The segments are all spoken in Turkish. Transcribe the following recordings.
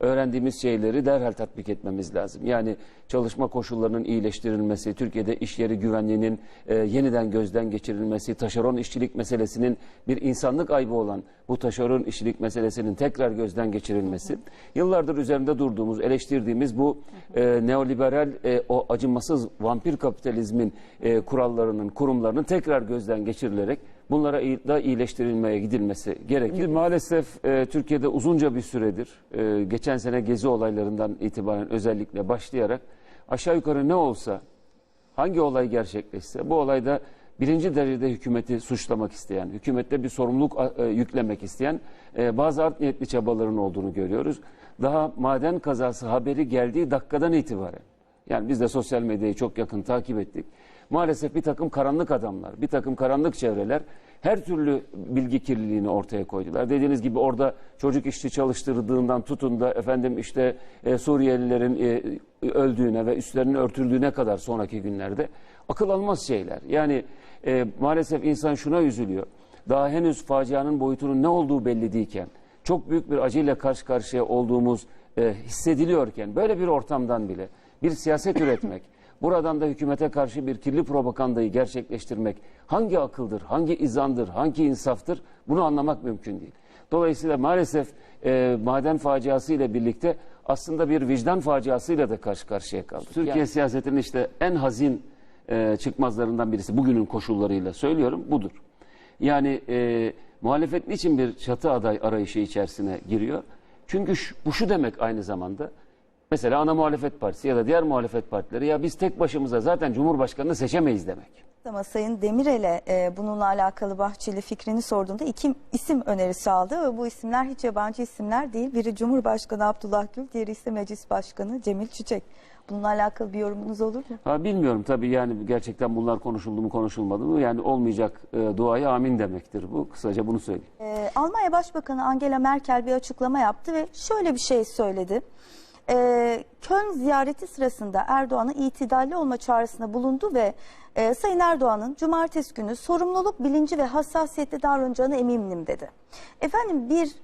öğrendiğimiz şeyleri derhal tatbik etmemiz lazım. Yani çalışma koşullarının iyileştirilmesi, Türkiye'de iş yeri güvenliğinin e, yeniden gözden geçirilmesi, taşeron işçilik meselesinin bir insanlık ayıbı olan bu taşeron işçilik meselesinin tekrar gözden geçirilmesi, yıllardır üzerinde durduğumuz, eleştirdiğimiz bu e, neoliberal e, o acımasız vampir kapitalizmin e, kurallarının, kurumlarının tekrar gözden geçirilerek bunlara da iyileştirilmeye gidilmesi gerekir. Maalesef e, Türkiye'de uzunca bir süredir, e, geçen sene gezi olaylarından itibaren özellikle başlayarak aşağı yukarı ne olsa, hangi olay gerçekleşse bu olayda birinci derecede hükümeti suçlamak isteyen, hükümette bir sorumluluk e, yüklemek isteyen e, bazı art niyetli çabaların olduğunu görüyoruz. Daha maden kazası haberi geldiği dakikadan itibaren, yani biz de sosyal medyayı çok yakın takip ettik. Maalesef bir takım karanlık adamlar, bir takım karanlık çevreler her türlü bilgi kirliliğini ortaya koydular. Dediğiniz gibi orada çocuk işçi çalıştırdığından tutun da efendim işte e, Suriyelilerin e, öldüğüne ve üstlerinin örtüldüğüne kadar sonraki günlerde akıl almaz şeyler. Yani e, maalesef insan şuna üzülüyor. Daha henüz facianın boyutunun ne olduğu belli değilken, çok büyük bir acıyla karşı karşıya olduğumuz e, hissediliyorken böyle bir ortamdan bile bir siyaset üretmek, buradan da hükümete karşı bir kirli propagandayı gerçekleştirmek hangi akıldır, hangi izandır, hangi insaftır bunu anlamak mümkün değil. Dolayısıyla maalesef e, maden faciası ile birlikte aslında bir vicdan faciasıyla da karşı karşıya kaldık. Türkiye siyasetinin işte en hazin e, çıkmazlarından birisi bugünün koşullarıyla söylüyorum budur. Yani e, muhalefet niçin bir çatı aday arayışı içerisine giriyor? Çünkü şu, bu şu demek aynı zamanda. Mesela ana muhalefet partisi ya da diğer muhalefet partileri ya biz tek başımıza zaten Cumhurbaşkanını seçemeyiz demek. Ama Sayın Demirel'e e, bununla alakalı Bahçeli fikrini sorduğunda iki isim önerisi aldı ve bu isimler hiç yabancı isimler değil. Biri Cumhurbaşkanı Abdullah Gül, diğeri ise Meclis Başkanı Cemil Çiçek. Bununla alakalı bir yorumunuz olur mu? Ha, bilmiyorum tabii yani gerçekten bunlar konuşuldu mu konuşulmadı mı yani olmayacak e, duaya amin demektir bu. Kısaca bunu söyleyeyim. Ee, Almanya Başbakanı Angela Merkel bir açıklama yaptı ve şöyle bir şey söyledi. Ee, Köln ziyareti sırasında Erdoğan'a itidalli olma çağrısında bulundu ve e, Sayın Erdoğan'ın cumartesi günü sorumluluk bilinci ve hassasiyette davranacağına eminim dedi. Efendim bir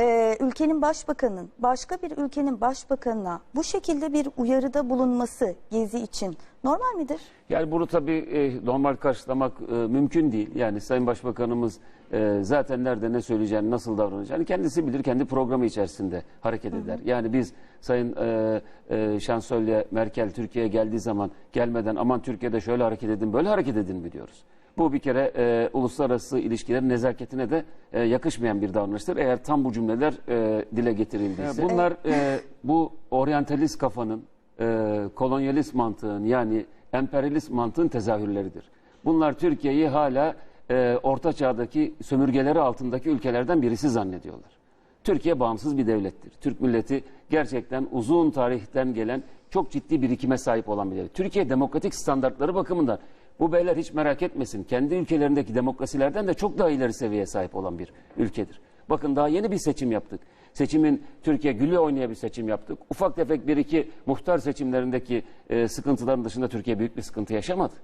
e, ülkenin başbakanının başka bir ülkenin başbakanına bu şekilde bir uyarıda bulunması gezi için normal midir? Yani bunu tabii e, normal karşılamak e, mümkün değil. Yani Sayın Başbakanımız e, zaten nerede ne söyleyeceğini, nasıl davranacağını kendisi bilir, kendi programı içerisinde hareket eder. Yani biz Sayın e, e, Şansölye Merkel Türkiye'ye geldiği zaman gelmeden aman Türkiye'de şöyle hareket edin, böyle hareket edin mi diyoruz. Bu bir kere e, uluslararası ilişkilerin nezaketine de e, yakışmayan bir davranıştır. Eğer tam bu cümleler e, dile getirildiyse. Bunlar e, bu oryantalist kafanın, e, kolonyalist mantığın yani emperyalist mantığın tezahürleridir. Bunlar Türkiye'yi hala e, orta çağdaki sömürgeleri altındaki ülkelerden birisi zannediyorlar. Türkiye bağımsız bir devlettir. Türk milleti gerçekten uzun tarihten gelen çok ciddi birikime sahip olan bir devlet. Türkiye demokratik standartları bakımından bu beyler hiç merak etmesin. Kendi ülkelerindeki demokrasilerden de çok daha ileri seviyeye sahip olan bir ülkedir. Bakın daha yeni bir seçim yaptık. Seçimin Türkiye gülle oynaya bir seçim yaptık. Ufak tefek bir iki muhtar seçimlerindeki e, sıkıntıların dışında Türkiye büyük bir sıkıntı yaşamadı.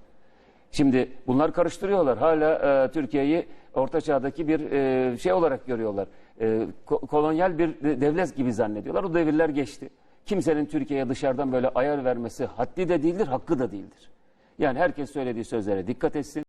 Şimdi bunlar karıştırıyorlar. Hala e, Türkiye'yi orta çağdaki bir e, şey olarak görüyorlar. E, ko- kolonyal bir de- devlet gibi zannediyorlar. O devirler geçti. Kimsenin Türkiye'ye dışarıdan böyle ayar vermesi haddi de değildir, hakkı da değildir. Yani herkes söylediği sözlere dikkat etsin.